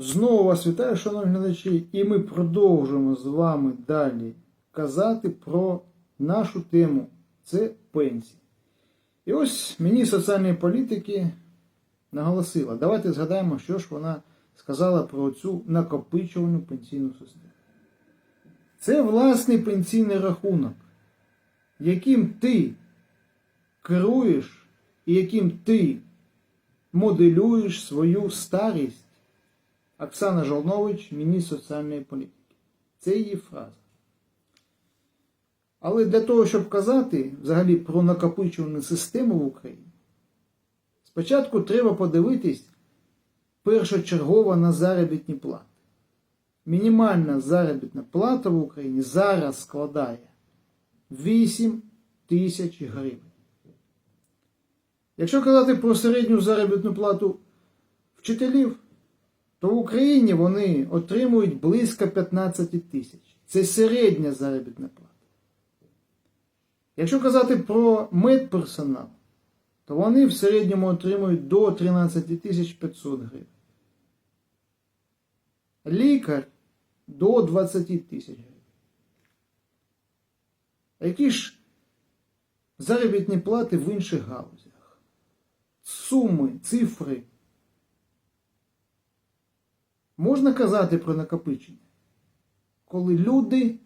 Знову вас вітаю, шановні глядачі, і ми продовжуємо з вами далі казати про нашу тему це пенсії. І ось міністр соціальної політики наголосила, давайте згадаємо, що ж вона сказала про цю накопичувальну пенсійну систему. Це власний пенсійний рахунок, яким ти керуєш і яким ти моделюєш свою старість. Оксана Жолнович, міністр соціальної політики. Це її фраза. Але для того, щоб казати взагалі про накопичувальну систему в Україні, спочатку треба подивитись першочергово на заробітні плати. Мінімальна заробітна плата в Україні зараз складає 8 тисяч гривень. Якщо казати про середню заробітну плату вчителів, то в Україні вони отримують близько 15 тисяч. Це середня заробітна плата. Якщо казати про медперсонал, то вони в середньому отримують до 13 тисяч 500 гривень. Лікар до 20 тисяч гривень. Які ж заробітні плати в інших галузях? Суми, цифри. Можна казати про накопичення, коли люди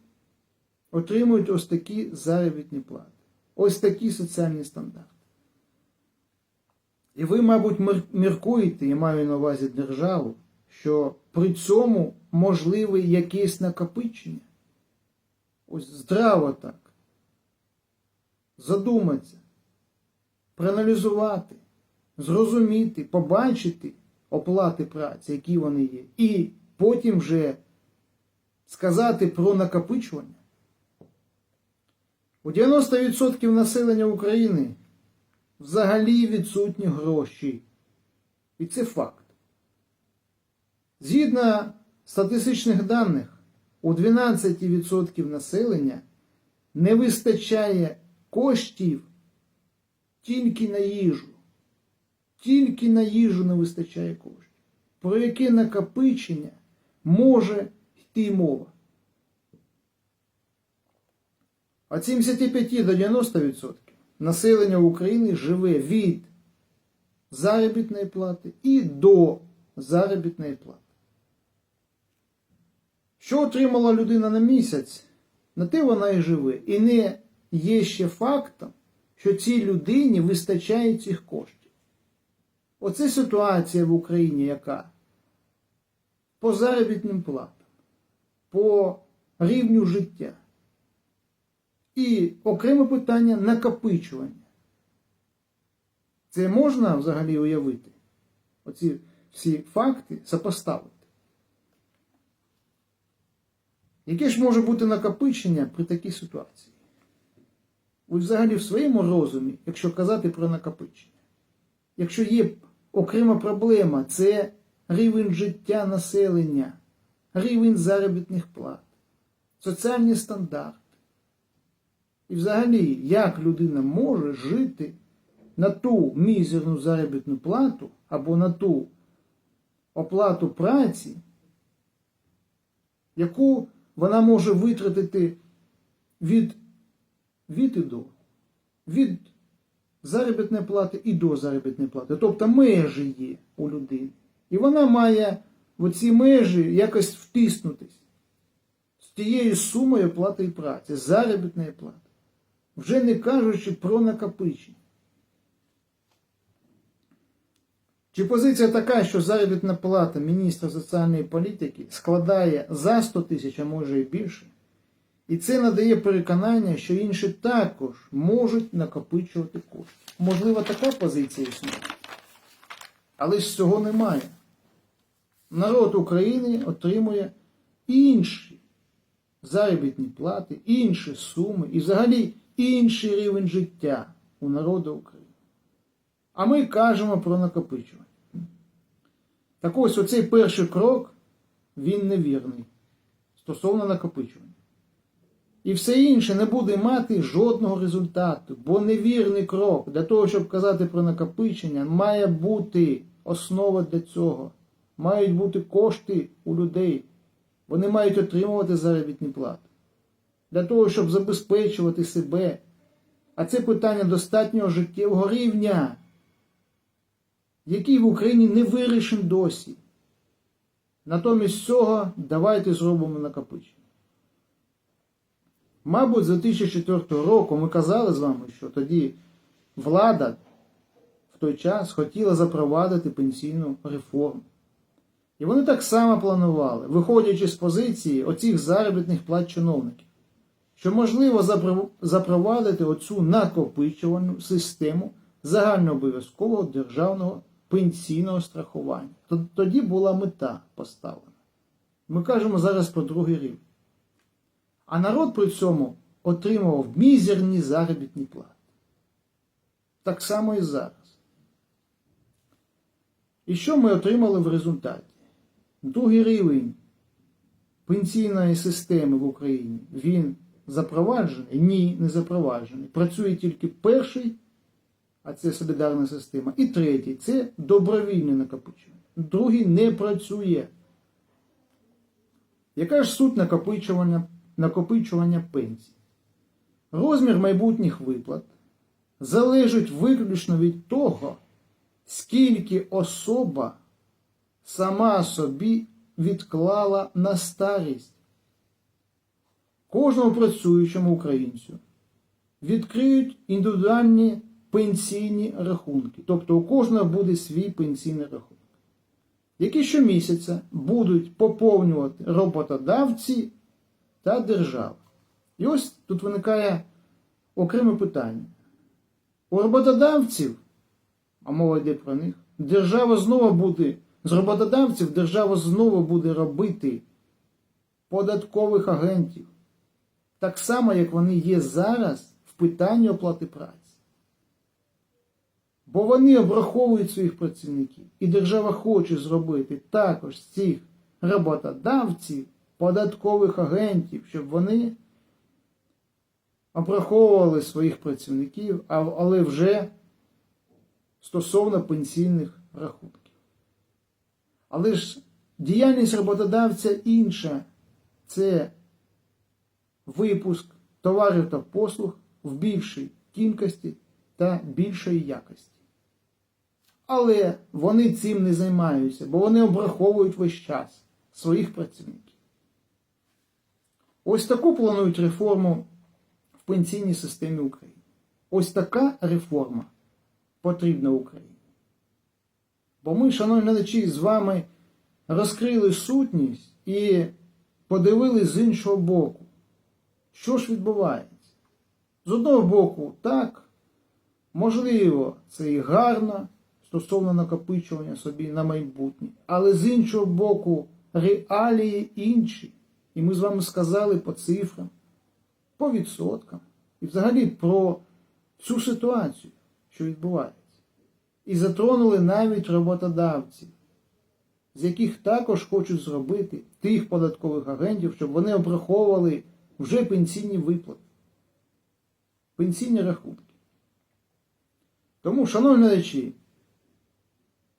отримують ось такі заробітні плати, ось такі соціальні стандарти. І ви, мабуть, міркуєте, я маю на увазі державу, що при цьому можливе якесь накопичення. Ось здраво так. Задуматися, проаналізувати, зрозуміти, побачити оплати праці, які вони є, і потім вже сказати про накопичування. У 90% населення України взагалі відсутні гроші. І це факт. Згідно статистичних даних, у 12% населення не вистачає коштів тільки на їжу. Тільки на їжу не вистачає коштів. Про яке накопичення може йти мова? Від 75 до 90% населення України живе від заробітної плати і до заробітної плати. Що отримала людина на місяць, на те вона і живе. І не є ще фактом, що цій людині вистачає цих коштів. Оце ситуація в Україні, яка по заробітним платам, по рівню життя. І окреме питання накопичування. Це можна взагалі уявити? Оці всі факти сопоставити. Яке ж може бути накопичення при такій ситуації? Взагалі в своєму розумі, якщо казати про накопичення, якщо є окрема проблема, це рівень життя населення, рівень заробітних плат, соціальні стандарти. І взагалі, як людина може жити на ту мізерну заробітну плату або на ту оплату праці, яку вона може витратити від, від і до, від заробітної плати і до заробітної плати. Тобто межі є у людини. І вона має в ці межі якось втиснутись з тією сумою оплати праці, заробітної плати. Вже не кажучи про накопичення. Чи позиція така, що заробітна плата міністра соціальної політики складає за 100 тисяч, а може і більше, і це надає переконання, що інші також можуть накопичувати кошти. Можливо, така позиція існує. Але ж цього немає. Народ України отримує інші заробітні плати, інші суми і взагалі інший рівень життя у народу України. А ми кажемо про накопичування. Так ось оцей перший крок, він невірний стосовно накопичування. І все інше не буде мати жодного результату, бо невірний крок для того, щоб казати про накопичення, має бути основа для цього. мають бути кошти у людей. Вони мають отримувати заробітні плати. Для того, щоб забезпечувати себе. А це питання достатнього життєвого рівня, який в Україні не вирішен досі. Натомість цього давайте зробимо накопичення. Мабуть, з 2004 року ми казали з вами, що тоді влада в той час хотіла запровадити пенсійну реформу. І вони так само планували, виходячи з позиції оцих заробітних плат чиновників, що можливо запровадити оцю накопичувальну систему загальнообов'язкового державного пенсійного страхування. Тоді була мета поставлена. Ми кажемо зараз про другий рівень. А народ при цьому отримував мізерні заробітні плати. Так само і зараз. І що ми отримали в результаті? Другий рівень пенсійної системи в Україні він запроваджений? Ні, не запроваджений. Працює тільки перший, а це солідарна система, і третій це добровільне накопичення. Другий не працює. Яка ж суть накопичування, накопичування пенсій? Розмір майбутніх виплат залежить виключно від того, скільки особа сама собі відклала на старість. Кожному працюючому українцю відкриють індивідуальні пенсійні рахунки. Тобто у кожного буде свій пенсійний рахунок, які щомісяця будуть поповнювати роботодавці та держава. І ось тут виникає окреме питання. У роботодавців, а мова йде про них, держава знову буде, з роботодавців держава знову буде робити податкових агентів, так само, як вони є зараз в питанні оплати праці. Бо вони обраховують своїх працівників, і держава хоче зробити також цих роботодавців податкових агентів, щоб вони обраховували своїх працівників, але вже стосовно пенсійних рахунків. Але ж діяльність роботодавця інша це випуск товарів та послуг в більшій кількості та більшої якості. Але вони цим не займаються, бо вони обраховують весь час своїх працівників. Ось таку планують реформу в пенсійній системі України. Ось така реформа потрібна Україні. Бо ми, шановні глядачі, з вами розкрили сутність і подивились з іншого боку, що ж відбувається. З одного боку, так, можливо, це і гарно стосовно накопичування собі на майбутнє, але з іншого боку, реалії інші. І ми з вами сказали по цифрам, по відсоткам і взагалі про всю ситуацію, що відбувається. І затронули навіть роботодавців, з яких також хочуть зробити тих податкових агентів, щоб вони обраховували вже пенсійні виплати, пенсійні рахунки. Тому, шановні глядачі,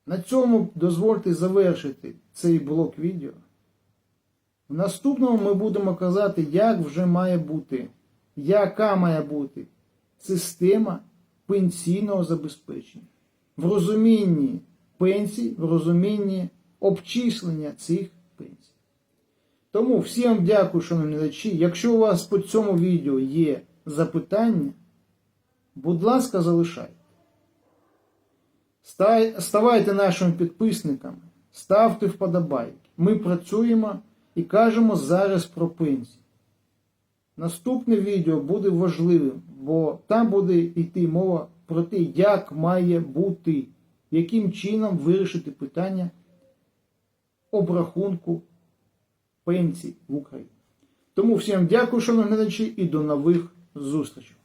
на цьому дозвольте завершити цей блок відео. В наступному ми будемо казати, як вже має бути, яка має бути система пенсійного забезпечення. В розумінні пенсій, в розумінні обчислення цих пенсій. Тому всім дякую, шановні глядачі. Якщо у вас по цьому відео є запитання, будь ласка, залишайте. Ставайте нашими підписниками, ставте вподобайки. Ми працюємо і кажемо зараз про пенсії. Наступне відео буде важливим, бо там буде йти мова про те, як має бути, яким чином вирішити питання обрахунку пенсій в Україні. Тому всім дякую, шановні глядачі, і до нових зустрічей.